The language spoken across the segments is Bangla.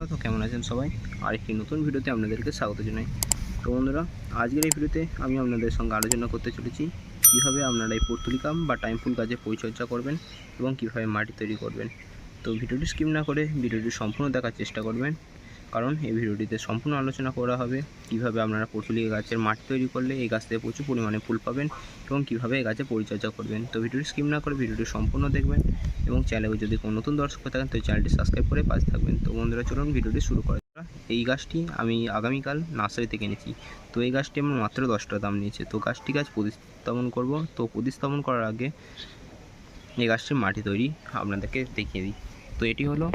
তো কেমন আছেন সবাই? আরেকটি নতুন ভিডিওতে আপনাদেরকে স্বাগত জানাই। তো বন্ধুরা, আজকের এই ভিডিওতে আমি আপনাদের সঙ্গে আলোচনা করতে চলেছি, কীভাবে আপনারা এই পর্তুলিকাম বা টাইমফুল ফুল গাছে পরিচর্যা করবেন এবং কীভাবে মাটি তৈরি করবেন। তো ভিডিওটি স্কিম না করে ভিডিওটি সম্পূর্ণ দেখার চেষ্টা করবেন। কারণ এই ভিডিওটিতে সম্পূর্ণ আলোচনা করা হবে কীভাবে আপনারা পর্তুলিকা গাছের মাটি তৈরি করলে এই গাছ থেকে প্রচুর পরিমাণে ফুল পাবেন এবং কীভাবে এই গাছে পরিচর্যা করবেন। তো ভিডিওটি স্কিম না করে ভিডিওটি সম্পূর্ণ দেখবেন এবং চ্যানেলে যদি কোনো নতুন দর্শক থাকেন, তো চ্যানেলটি সাবস্ক্রাইব করে পাশে থাকবেন। তো বন্ধুরা, চলুন ভিডিওটি শুরু করা। এই গাছটি আমি আগামীকাল নার্সারি থেকে এনেছি। তো এই গাছটি আমার মাত্র দশ টাকা দাম নিয়েছে। তো গাছটি গাছ প্রতিস্থাপন করব। তো প্রতিস্থাপন করার আগে এই গাছটির মাটি তৈরি আপনাদেরকে দেখিয়ে দিই। তো এটি হলো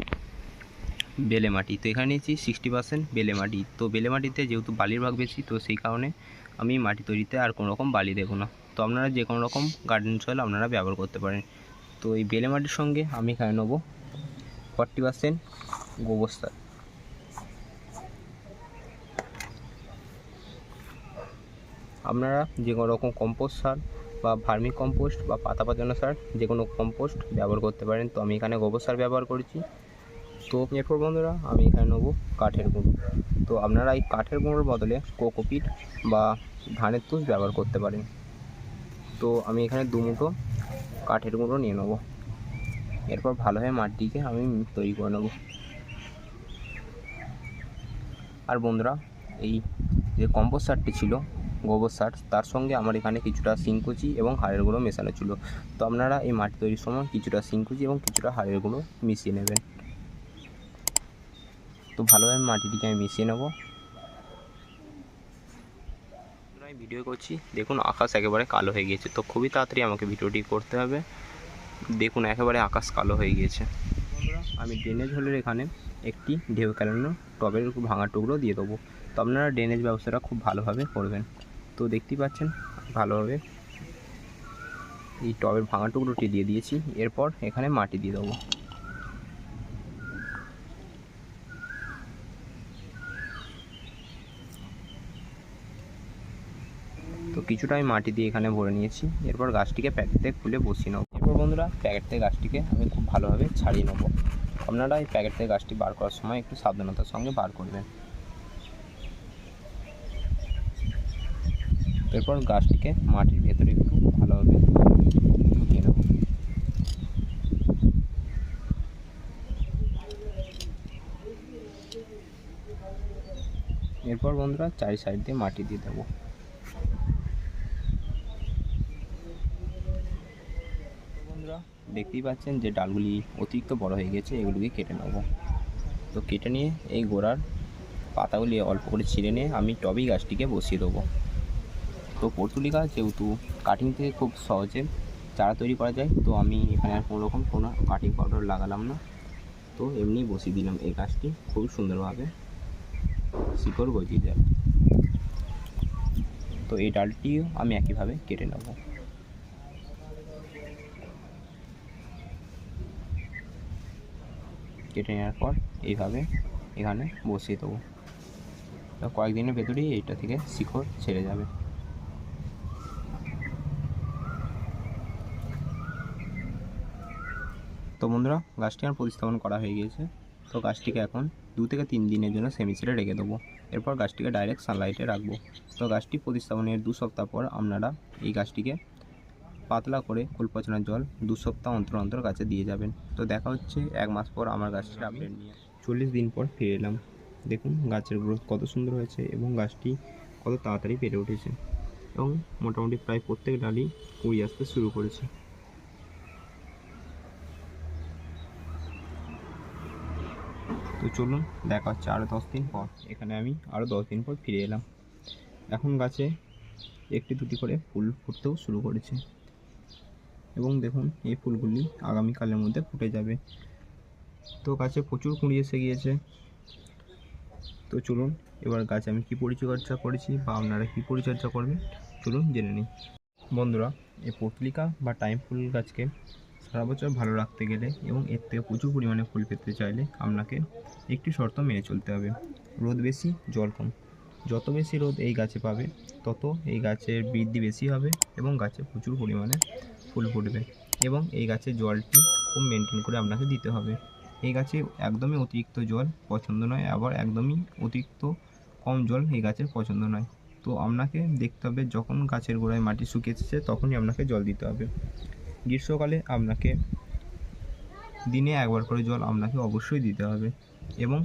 বেলে মাটি তো এখানে নিয়েছি সিক্সটি পার্সেন্ট বেলে মাটি তো বেলে মাটিতে যেহেতু বালির ভাগ বেশি, তো সেই কারণে আমি মাটি তৈরিতে আর কোনো রকম বালি দেবো না। তো আপনারা যে কোনো রকম গার্ডেন সয়েল আপনারা ব্যবহার করতে পারেন। তো এই বেলে মাটির সঙ্গে আমি এখানে নেব ফর্টি পার্সেন্ট গোবর সার। আপনারা যে কোনো রকম কম্পোস্ট সার বা ভার্মি কম্পোস্ট বা পাতা পাতানো সার, যে কোনো কম্পোস্ট ব্যবহার করতে পারেন। তো আমি এখানে গোবর সার ব্যবহার করেছি। তো এরপর বন্ধুরা, আমি এখানে নেব কাঠের গুঁড়ো। তো আপনারা এই কাঠের গুঁড়োর বদলে কোকোপিট বা ধানের তুষ ব্যবহার করতে পারেন। তো আমি এখানে দু মুঠো কাঠের গুঁড়ো নিয়ে নেব। এরপর ভালোভাবে মাটিকে আমি তৈরি করে নেব। আর বন্ধুরা, এই যে কম্পোস্ট সারটি ছিল, গোবর সার, তার সঙ্গে আমার এখানে কিছুটা সিংকুচি এবং হাড়ের গুঁড়ো মেশানো ছিল। তো আপনারা এই মাটি তৈরির সময় কিছুটা সিংকুচি এবং কিছুটা হাড়ের গুঁড়ো মিশিয়ে নেবেন। তো ভালোভাবে মাটিটিকে আমি মিশিয়ে নেব। আমি ভিডিও করছি। দেখুন, আকাশ একেবারে কালো হয়ে গিয়েছে। তো খুবই তাড়াতাড়ি আমাকে ভিডিওটি করতে হবে। দেখুন, একেবারে আকাশ কালো হয়ে গিয়েছে। আমি ড্রেনেজ হোলের এখানে একটি ঢেউ খেলানো টবের ভাঙা টুকরো দিয়ে দেবো। তো আপনারা ড্রেনেজ ব্যবস্থাটা খুব ভালোভাবে করবেন। তো দেখতেই পাচ্ছেন, ভালোভাবে এই টবের ভাঙা টুকরোটি দিয়ে দিয়েছি। এরপর এখানে মাটি দিয়ে দেবো। কিছুটা আমি মাটি দিয়ে এখানে ভরে নিয়েছি। এরপর গাছটিকে প্যাকেট খুলে বসিয়ে নেব। এরপর বন্ধুরা, প্যাকেট থেকে গাছটিকে আমি খুব ভালোভাবে ছাড়িয়ে নেব। আপনারা এই প্যাকেট থেকে গাছটি বার করার সময় একটু সাবধানতার সঙ্গে বার করবেন। এরপর গাছটিকে মাটির ভেতরে একটু ভালোভাবে ঢুকিয়ে নেব। এরপর বন্ধুরা, চারি সাইড দিয়ে মাটি দিয়ে দেবো বন্ধুরা দেখতেই পাচ্ছেন যে ডালগুলি অতিরিক্ত বড় হয়ে গেছে, এগুলিকে কেটে নেব। তো কেটে নিয়ে এই গোড়ার পাতাগুলি অল্প করে ছিঁড়ে নিয়ে আমি টবেই গাছটিকে বসিয়ে দেবো। তো পর্তুলি গাছ যেহেতু কাটিং থেকে খুব সহজে চারা তৈরি করা যায়, তো আমি এখানে আর কোনো রকম কোনো কাটিং পাউডার লাগালাম না। তো এমনি বসিয়ে দিলাম এই গাছটি, খুব সুন্দরভাবে শিকড় গজিয়ে যাবে তো এই ডালটিও আমি একইভাবে কেটে নেব। কেটে নেওয়ার পর এইভাবে এখানে বসিয়ে দেবো। কয়েকদিনের ভেতরেই এইটা থেকে শিকড় ছেড়ে যাবে। তো বন্ধুরা, গাছটি আমার প্রতিস্থাপন করা হয়ে গিয়েছে। তো গাছটিকে এখন দু থেকে তিন দিনের জন্য সেমিসিডে রেখে দেবো। এরপর গাছটিকে ডাইরেক্ট সানলাইটে রাখব। তো গাছটি প্রতিস্থাপনের দু সপ্তাহ পর আপনারা এই গাছটিকে পাতলা করে কুল পচানোর জল দু সপ্তাহ অন্তর অন্তর গাছে দিয়ে যাবেন। তো দেখা হচ্ছে এক মাস পর আমার গাছটির আপডেট নিয়ে। চল্লিশ দিন পর ফিরে এলাম। দেখুন গাছের গ্রোথ কত সুন্দর হয়েছে এবং গাছটি কত তাড়াতাড়ি বেড়ে উঠেছে এবং মোটামুটি প্রায় প্রত্যেক ডালই কুড়ি আসতে শুরু করেছে। তো চলুন দেখা হচ্ছে আরও দশ দিন পর। এখানে আমি আরও দশ দিন পর ফিরে এলাম। এখন গাছে একটি দুটি করে ফুল ফুটতেও শুরু করেছে। এবং দেখুন, এই ফুলগুলি আগামীকালের মধ্যে ফুটে যাবে। তো গাছে প্রচুর কুঁড়ি এসে গিয়েছে। তো চলুন, এবার গাছে আমি কী পরিচর্যা করেছি বা আপনারা কী পরিচর্যা করবেন, চলুন জেনে নিই। বন্ধুরা এই পটলিকা বা টাইম ফুল গাছকে সারা বছর ভালো রাখতে গেলে এবং এর থেকে প্রচুর পরিমাণে ফুল পেতে চাইলে আপনাকে একটি শর্ত মেনে চলতে হবে। রোদ বেশি, জল কম। যত বেশি রোদ এই গাছে পাবে, তত এই গাছের বৃদ্ধি বেশি হবে এবং গাছে প্রচুর পরিমাণে ফুল ফুটবে এবং এই গাছের জলটি খুব মেনটেন করে আপনাকে দিতে হবে। এই গাছে একদমই অতিরিক্ত জল পছন্দ নয়, আবার একদমই অতিরিক্ত কম জল এই গাছের পছন্দ নয়। তো আপনাকে দেখতে হবে যখন গাছের গোড়ায় মাটি শুকিয়ে এসেছে তখনই আপনাকে জল দিতে হবে। গ্রীষ্মকালে আপনাকে দিনে একবার করে জল আপনাকে অবশ্যই দিতে হবে এবং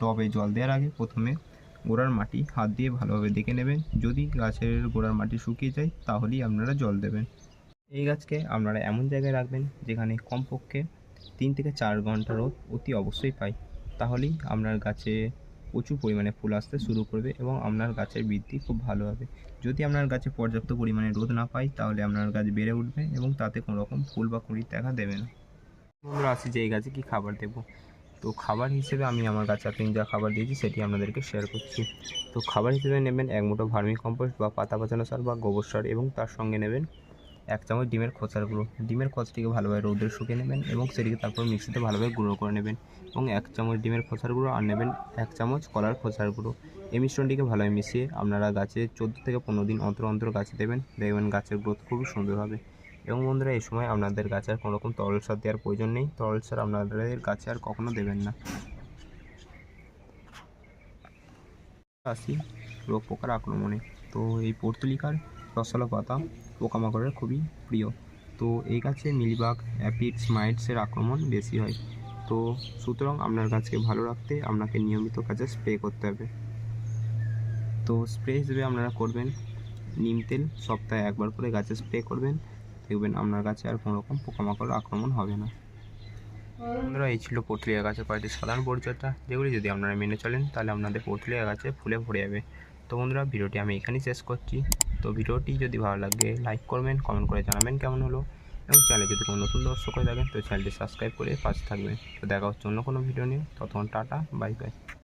টবে জল দেওয়ার আগে প্রথমে গোড়ার মাটি হাত দিয়ে ভালোভাবে দেখে নেবেন। যদি গাছের গোড়ার মাটি শুকিয়ে যায়, তাহলেই আপনারা জল দেবেন। এই গাছকে আপনারা এমন জায়গায় রাখবেন, যেখানে কমপক্ষে তিন থেকে চার ঘণ্টা রোদ অতি অবশ্যই পাই তাহলেই আপনার গাছে প্রচুর পরিমাণে ফুল আসতে শুরু করবে এবং আপনার গাছের বৃদ্ধি খুব ভালো হবে। যদি আপনার গাছে পর্যাপ্ত পরিমাণে রোদ না পাই তাহলে আপনার গাছ বেড়ে উঠবে এবং তাতে কোনো রকম ফুল বা কুঁড়ি দেখা দেবে না। বন্ধুরা আসি যে এই গাছে কী খাবার দেবো। তো খাবার হিসেবে আমি আমার গাছে আপনি যা খাবার দিয়েছি সেটি আপনাদেরকে শেয়ার করছি। তো খাবার হিসেবে নেবেন এক মুঠো ভার্মি কম্পোস্ট বা পাতা পচানো সার বা গোবর সার এবং তার সঙ্গে নেবেন এক চামচ ডিমের খোসার গুঁড়ো। ডিমের খোসাটিকে ভালোভাবে রোদে শুকিয়ে নেবেন এবং সেটিকে তারপর মিক্সিতে ভালোভাবে গুঁড়ো করে নেবেন এবং এক চামচ ডিমের খোসার গুঁড়ো আর নেবেন এক চামচ কলার খোসার গুঁড়ো। এই মিশ্রণটিকে ভালোভাবে মিশিয়ে আপনারা গাছে চোদ্দ থেকে পনেরো দিন অন্তর অন্তর গাছে দেবেন। দেখবেন গাছের গ্রোথ খুবই সুন্দর হবে এবং বন্ধুরা, এই সময় আপনাদের গাছে আর কোনো রকম তরল সার দেওয়ার প্রয়োজন নেই। তরল সার আপনাদের গাছে আর কখনো দেবেন না। আসি রোগ পোকার আক্রমণে। তো এই পর্তুলিকার রসালো পাতা পোকামাকড়ের খুবই প্রিয়। তো এই গাছে মিলিবাগ অ্যাপিডস মাইটসের আক্রমণ বেশি হয়। তো সুতরাং আপনার গাছকে ভালো রাখতে আপনাকে নিয়মিত কাজে স্প্রে করতে হবে। তো স্প্রে হিসেবে আপনারা করবেন নিম তেল, সপ্তাহে একবার করে গাছে স্প্রে করবেন। দেখবেন আপনার গাছে আর কোনো রকম পোকামাকড় আক্রমণ হবে না। বন্ধুরা, এই ছিল পটলিয়া গাছের কয়েকটি সাধারণ পরিচর্যা। যেগুলি যদি আপনারা মেনে চলেন, তাহলে আপনাদের পটলিয়া গাছে ফুলে ভরে যাবে। তো বন্ধুরা, ভিডিওটি আমি এখানেই শেষ করছি। তো ভিডিওটি যদি ভালো লাগে লাইক করবেন কমেন্ট করে জানাবেন কেমন হলো। এবং চ্যানেলে যদি কোনো নতুন দর্শক হয়ে থাকেন, তো চ্যানেলটি সাবস্ক্রাইব করে পাশে থাকবেন। তো দেখা হচ্ছে অন্য কোনো ভিডিও নিয়ে। ততক্ষণ টাটা বাই বাই